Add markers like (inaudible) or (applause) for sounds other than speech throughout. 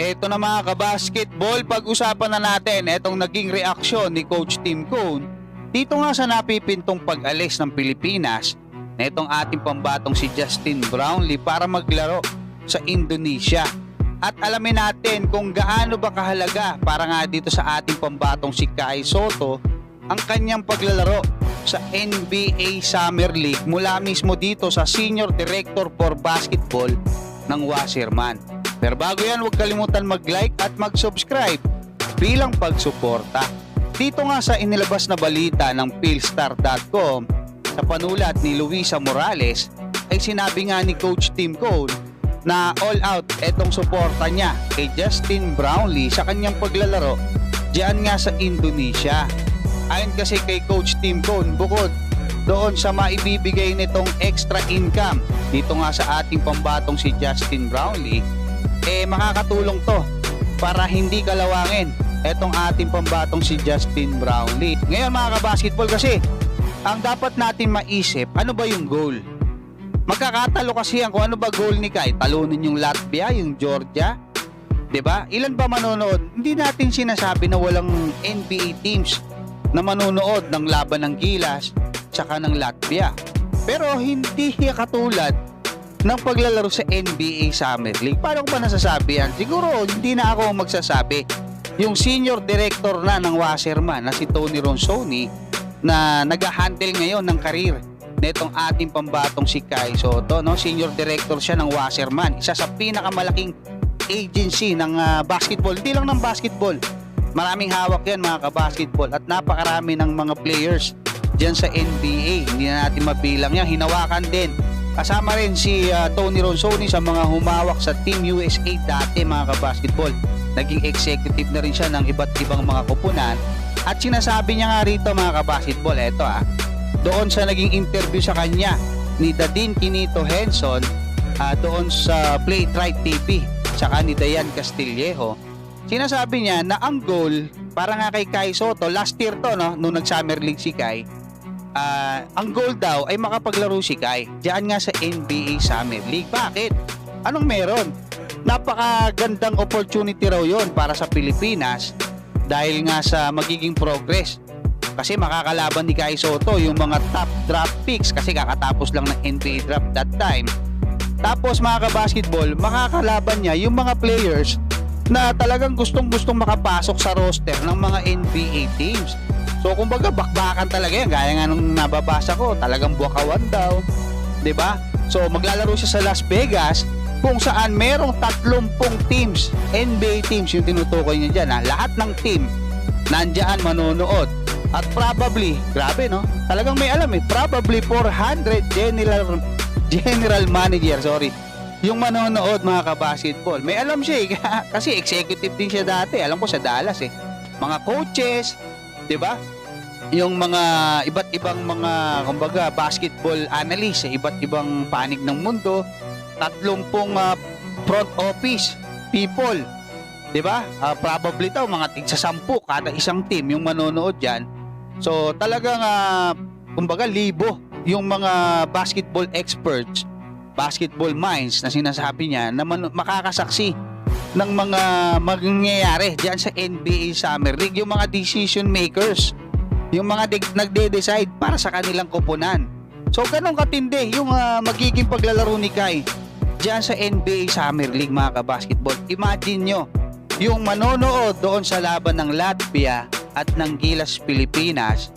Eto na mga kabasketball, pag-usapan na natin etong naging reaksyon ni Coach Tim Cone dito nga sa napipintong pag-alis ng Pilipinas na itong ating pambatong si Justin Brownlee para maglaro sa Indonesia. At alamin natin kung gaano ba kahalaga para nga dito sa ating pambatong si Kai Soto ang kanyang paglalaro sa NBA Summer League mula mismo dito sa Senior Director for Basketball ng Wasserman. Pero bago yan, huwag kalimutan mag-like at mag-subscribe bilang pagsuporta. Dito nga sa inilabas na balita ng Philstar.com sa panulat ni Luisa Morales ay sinabi nga ni Coach Tim Cone na all out etong suporta niya kay Justin Brownlee sa kanyang paglalaro diyan nga sa Indonesia. Ayon kasi kay Coach Tim Cone, bukod doon sa maibibigay nitong extra income dito nga sa ating pambatong si Justin Brownlee, eh makakatulong to para hindi kalawangin etong ating pambatong si Justin Brownlee. Ngayon mga kabasketball kasi, ang dapat natin maisip, ano ba yung goal? Magkakatalo kasi yan kung ano ba goal ni Kai. Talunin yung Latvia, yung Georgia. ba? Ilan ba manonood? Hindi natin sinasabi na walang NBA teams na manonood ng laban ng Gilas tsaka ng Latvia. Pero hindi katulad ng paglalaro sa NBA Summer League. Paano ko ba nasasabi yan? Siguro hindi na ako magsasabi. Yung senior director na ng Wasserman na si Tony Ronsoni na nag-handle ngayon ng karir netong ating pambatong si Kai Soto. No? Senior director siya ng Wasserman. Isa sa pinakamalaking agency ng ah, basketball. Hindi lang ng basketball. Maraming hawak yan mga kabasketball at napakarami ng mga players dyan sa NBA. Hindi na natin mabilang yan. Hinawakan din. Kasama rin si ah, Tony Ronsoni sa mga humawak sa Team USA dati mga kabasketball. Naging executive na rin siya ng iba't ibang mga kupunan. At sinasabi niya nga rito mga kabasketball, eto ah, doon sa naging interview sa kanya ni Dadin Quinito Henson ah, doon sa Play Right TV saka ni Dayan Castillejo sinasabi niya na ang goal para nga kay Kai Soto last year to no nung nag Summer League si Kai ah, ang goal daw ay makapaglaro si Kai diyan nga sa NBA Summer League bakit anong meron napakagandang opportunity raw yon para sa Pilipinas dahil nga sa magiging progress kasi makakalaban ni Kai Soto yung mga top draft picks kasi kakatapos lang ng NBA draft that time. Tapos mga kabasketball, makakalaban niya yung mga players na talagang gustong-gustong makapasok sa roster ng mga NBA teams. So kumbaga bakbakan talaga yan. Gaya nga nung nababasa ko, talagang buwakawan daw. 'Di ba? So maglalaro siya sa Las Vegas kung saan merong 30 teams, NBA teams yung tinutukoy niya dyan. Ha? Lahat ng team nandiyan manonood. At probably, grabe no? Talagang may alam eh. Probably 400 general general manager, sorry. Yung manonood mga kabasketball. May alam siya eh. (laughs) Kasi executive din siya dati. Alam ko sa Dallas eh. Mga coaches, 'di ba? Yung mga iba't ibang mga kumbaga basketball analyst sa iba't ibang panig ng mundo. Tatlong pong ah, front office people. 'Di ba? Ah, probably daw mga tigsa sampu kada isang team yung manonood diyan. So talagang uh, kumbaga libo yung mga basketball experts, basketball minds na sinasabi niya na man- makakasaksi ng mga mangyayari diyan sa NBA Summer League, yung mga decision makers, yung mga de- nagde-decide para sa kanilang koponan. So ganun katindi yung ah, magiging paglalaro ni Kai diyan sa NBA Summer League mga kabasketball. Imagine nyo, yung manonood doon sa laban ng Latvia at ng Gilas Pilipinas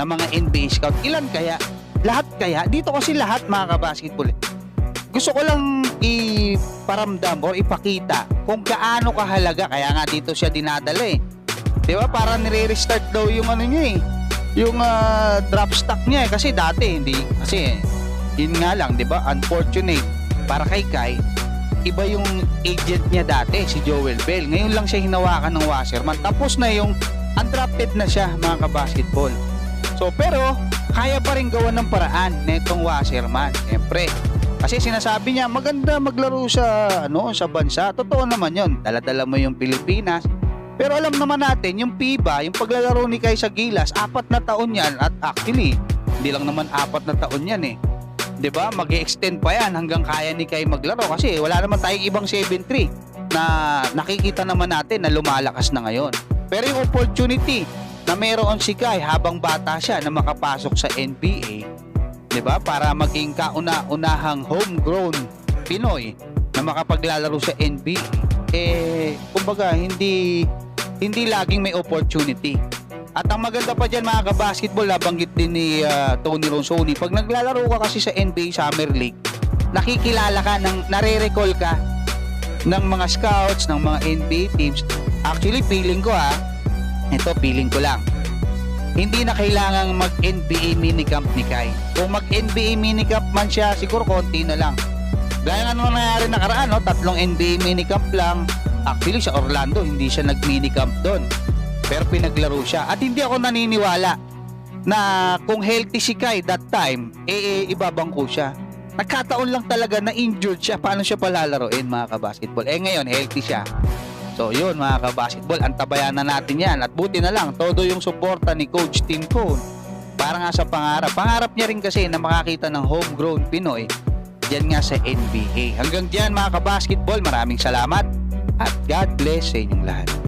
na mga NBA scout, ilan kaya? Lahat kaya? Dito kasi lahat mga kabasketball. eh. Gusto ko lang iparamdam or ipakita kung gaano kahalaga. Kaya nga dito siya dinadala eh. Di ba? Para nire-restart daw yung ano niya eh. Yung ah, draft stock niya eh. Kasi dati hindi. Kasi yun nga lang, di ba? Unfortunate. Para kay Kai, iba yung agent niya dati, si Joel Bell. Ngayon lang siya hinawakan ng Wasserman. Tapos na yung undrafted na siya, mga kabasketball. So, pero, kaya pa rin gawa ng paraan netong Wasserman. Siyempre. Kasi sinasabi niya, maganda maglaro sa, ano, sa bansa. Totoo naman yon Daladala mo yung Pilipinas. Pero alam naman natin, yung FIBA, yung paglalaro ni Kai sa Gilas, apat na taon yan. At actually, hindi lang naman apat na taon yan eh. 'di ba? mag extend pa yan hanggang kaya ni Kai maglaro kasi wala naman tayong ibang 7-3 na nakikita naman natin na lumalakas na ngayon. Pero yung opportunity na meron si Kai habang bata siya na makapasok sa NBA, 'di ba? Para maging kauna-unahang homegrown Pinoy na makapaglalaro sa NBA, eh kumbaga hindi hindi laging may opportunity. At ang maganda pa dyan mga kabasketball, nabanggit din ni ah, Tony Ronsoni, pag naglalaro ka kasi sa NBA Summer League, nakikilala ka, ng, nare-recall ka ng mga scouts, ng mga NBA teams. Actually, feeling ko ha, ito feeling ko lang, hindi na kailangang mag-NBA minicamp ni Kai. Kung mag-NBA minicamp man siya, siguro konti na lang. Gaya nga nung nangyari nakaraan, no? tatlong NBA minicamp lang. Actually, sa Orlando, hindi siya nag-minicamp doon. Pero pinaglaro siya. At hindi ako naniniwala na kung healthy si Kai that time, eh, eh ibabangko siya. Nagkataon lang talaga na injured siya. Paano siya palalaroin mga kabasketball? Eh ngayon, healthy siya. So yun mga kabasketball, antabayan na natin yan. At buti na lang, todo yung suporta ni Coach Tim Cone. Para nga sa pangarap. Pangarap niya rin kasi na makakita ng homegrown Pinoy dyan nga sa NBA. Hanggang dyan mga kabasketball, maraming salamat at God bless sa inyong lahat.